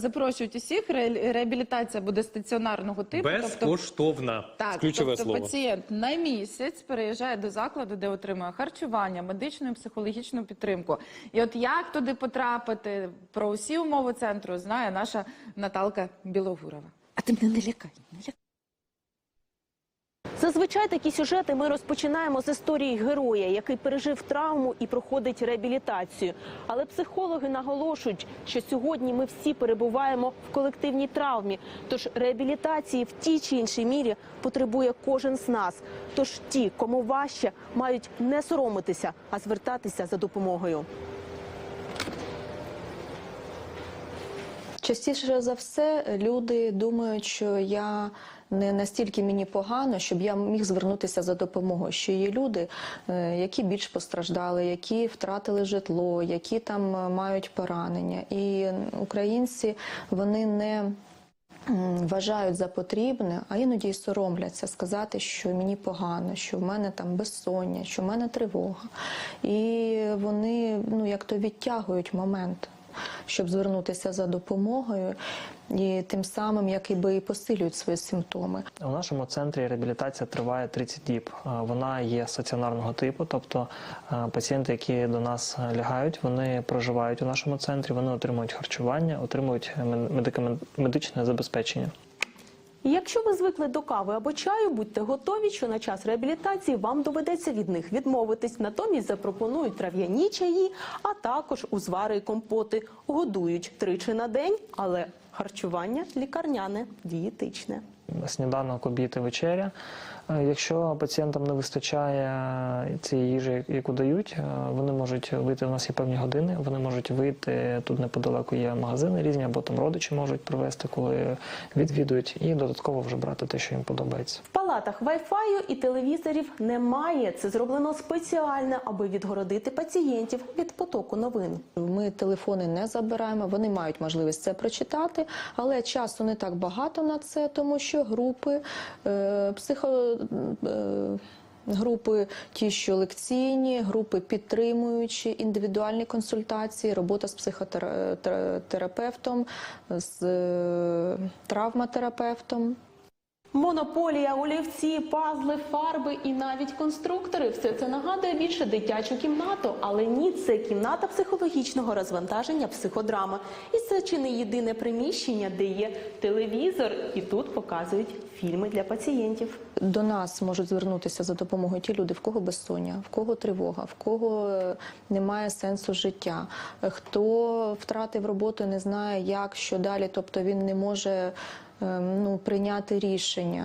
Запрошують усіх. Ре- Реабілітація буде стаціонарного типу. Тобто, Безкоштовна. так, Ключове тобто слово. пацієнт на місяць переїжджає до закладу, де отримує харчування, медичну і психологічну підтримку. І от як туди потрапити, про усі умови центру знає наша Наталка Білогурова. А ти мене не лякай, не лякай. Зазвичай такі сюжети ми розпочинаємо з історії героя, який пережив травму і проходить реабілітацію. Але психологи наголошують, що сьогодні ми всі перебуваємо в колективній травмі. Тож реабілітації в тій чи іншій мірі потребує кожен з нас. Тож ті, кому важче, мають не соромитися, а звертатися за допомогою. Частіше за все люди думають, що я не настільки мені погано, щоб я міг звернутися за допомогою. Що є люди, е, які більш постраждали, які втратили житло, які там е, мають поранення. І українці вони не вважають за потрібне, а іноді й соромляться сказати, що мені погано, що в мене там безсоння, що в мене тривога. І вони ну як то відтягують момент щоб звернутися за допомогою, і тим самим якби і посилюють свої симптоми. У нашому центрі реабілітація триває 30 діб. Е, Вона є стаціонарного типу, тобто е, пацієнти, які до нас лягають, вони проживають у нашому центрі, вони отримують харчування, отримують медичне забезпечення. І якщо ви звикли до кави або чаю, будьте готові, що на час реабілітації вам доведеться від них відмовитись. Натомість запропонують трав'яні чаї, а також узвари і компоти. Годують тричі на день, але харчування лікарняне, дієтичне. Сніданок, обід і вечеря. Е, Якщо пацієнтам не вистачає цієї їжі, яку дають, е, вони можуть вийти. У нас є певні години. Вони можуть вийти тут неподалеку. Є магазини різні, або там родичі можуть привезти, коли відвідують, і додатково вже брати те, що їм подобається. В палатах вайфаю і телевізорів немає. Це зроблено спеціально, аби відгородити пацієнтів від потоку новин. Ми телефони не забираємо, вони мають можливість це прочитати, але часу не так багато на це, тому що групи е, психо. Е, Групи ті, що лекційні, групи підтримуючі, індивідуальні консультації, робота з психотерапевтом, з е, травматерапевтом. Монополія, олівці, пазли, фарби і навіть конструктори. Все це нагадує більше дитячу кімнату, але ні, це кімната психологічного розвантаження психодрами. І це чи не єдине приміщення, де є телевізор, і тут показують фільми для пацієнтів. До нас можуть звернутися за допомогою ті люди, в кого безсоння, в кого тривога, в кого е, немає сенсу життя, е, хто втратив роботу, не знає, як що далі, тобто він не може ну, прийняти рішення.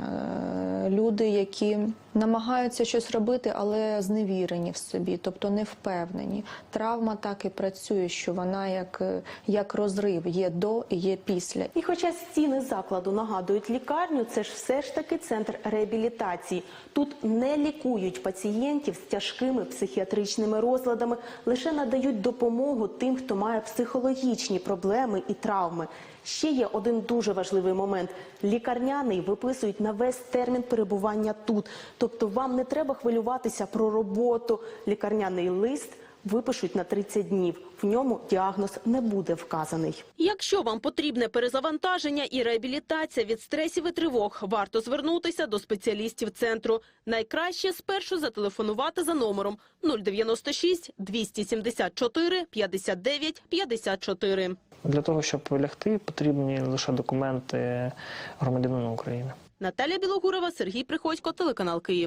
Люди, які намагаються щось робити, але зневірені в собі, тобто не впевнені. Травма так і працює, що вона як, як розрив, є до і є після. І хоча стіни закладу нагадують лікарню, це ж все ж таки центр реабілітації. Тут не лікують пацієнтів з тяжкими психіатричними розладами, лише надають допомогу тим, хто має психологічні проблеми і травми. Ще є один дуже важливий момент: лікарняний виписують на весь термін перебування тут. Тобто вам не треба хвилюватися про роботу. Лікарняний лист випишуть на 30 днів. В ньому діагноз не буде вказаний. Якщо вам потрібне перезавантаження і реабілітація від стресів і тривог, варто звернутися до спеціалістів центру. Найкраще спершу зателефонувати за номером 096 274 59 54. Для того, щоб лягти, потрібні лише документи громадянина України. Наталія Білогурова, Сергій Приходько, телеканал Київ.